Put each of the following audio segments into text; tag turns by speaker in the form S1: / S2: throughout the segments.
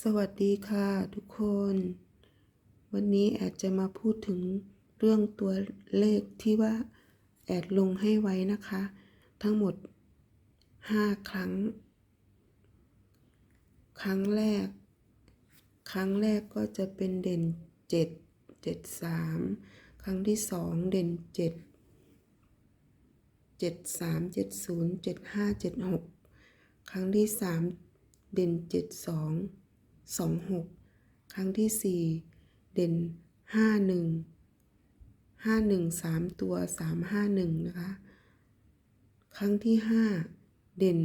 S1: สวัสดีค่ะทุกคน วันนี้แอดจะมาพูดถึงเรื่องตัวเลขที่ว่า แอดลงให้ไว้นะคะ ทั้งหมด 5 ครั้ง ครั้งแรก ครั้งแรกก็จะเป็นเด่น 7 7 3 ครั้งที่ 2 เด่น 7 7 3 7 0 7 5 7 6 ครั้งที่ 3 เด่น 7 2 2 6 ครั้งที่ 4 เด่น 5 1 5 1 3 ตัว 3 5 1 นะคะ ครั้งที่ 5 เด่น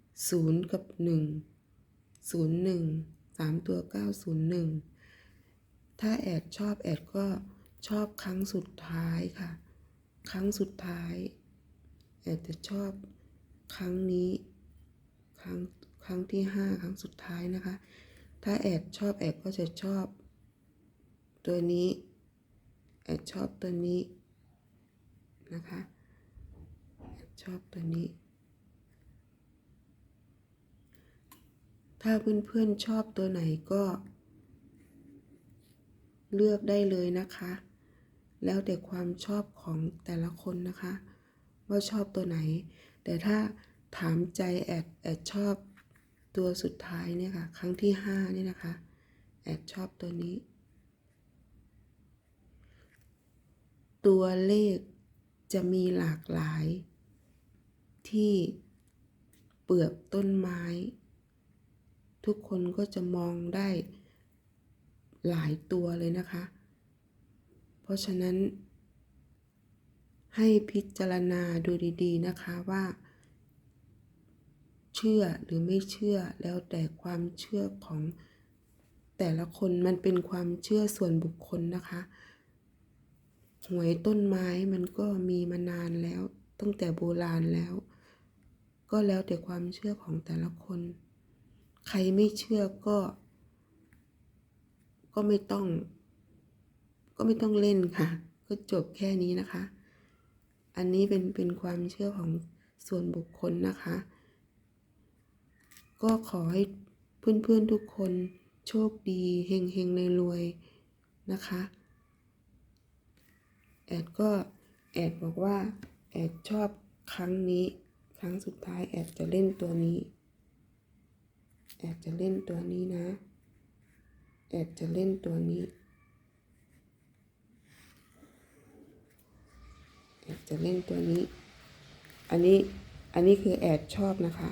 S1: 0 กับ 1 0 1 3 ตัว 9 0 1 ถ้าแอดชอบแอดก็ชอบครั้งสุดท้ายค่ะ ครั้งสุดท้าย แอดจะชอบครั้งนี้ ครั้งครั้งที่ 5 ครั้งสุดท้ายนะคะ ถ้าแอดชอบแอดก็จะชอบ ตัวนี้ แอดชอบตัวนี้นะคะ แอดชอบตัวนี้ ถ้าเพื่อนๆชอบตัวไหนก็ เลือกได้เลยนะคะ แล้วแต่ความชอบของแต่ละคนนะคะ ว่าชอบตัวไหน แต่ถ้าถามใจแอดแอดชอบ ตัวสุดท้ายเนี่ยค่ะ ครั้งที่ห้านี่นะคะ แอดชอบตัวนี้ ตัวเลขจะมีหลากหลาย ที่เปลือกต้นไม้ ทุกคนก็จะมองได้หลายตัวเลยนะคะ เพราะฉะนั้นให้พิจารณาดูดีๆนะคะว่า ชื่อหรือไม่เชื่อแล้วแต่ความเชื่อของแต่ละคนมันเป็นความเชื่อส่วนบุคคลนะคะหวยต้นไม้มันก็มีมานานแล้ว ตั้งแต่โบราณแล้ว ก็แล้วแต่ความเชื่อของแต่ละคน ใครไม่เชื่อก็ ก็ไม่ต้อง ก็ไม่ต้องเล่นค่ะ ก็จบแค่นี้นะคะ อันนี้เป็นเป็นความเชื่อของส่วนบุคคลนะคะ ก็ขอให้เพื่อนๆทุกคนโชคดีเฮงเฮงในรวยๆนะคะ แอดก็แอดบอกว่า แอดชอบครั้งนี้ครั้งสุดท้ายแอดจะเล่นตัวนี้ แอดจะเล่นตัวนี้นะ แอดจะเล่นตัวนี้ แอดจะเล่นตัวนี้ อันนี้อันนี้คือแอดชอบนะคะ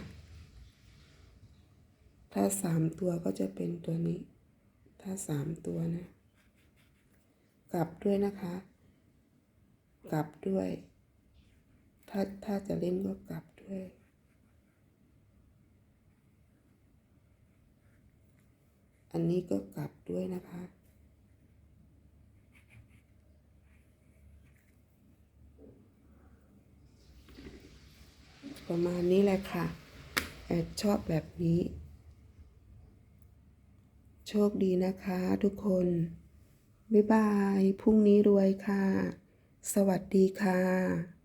S1: ถ้าสามตัวก็จะเป็นตัวนี้ ถ้าสามตัวนะ กลับด้วยนะคะ กลับด้วย ถ้าถ้าจะเล่นก็กลับด้วย อันนี้ก็กลับด้วยนะคะ ประมาณนี้แหละค่ะแอดชอบแบบนี้ โชคดีนะคะทุกคน บ๊ายบาย พรุ่งนี้รวยค่ะ สวัสดีค่ะ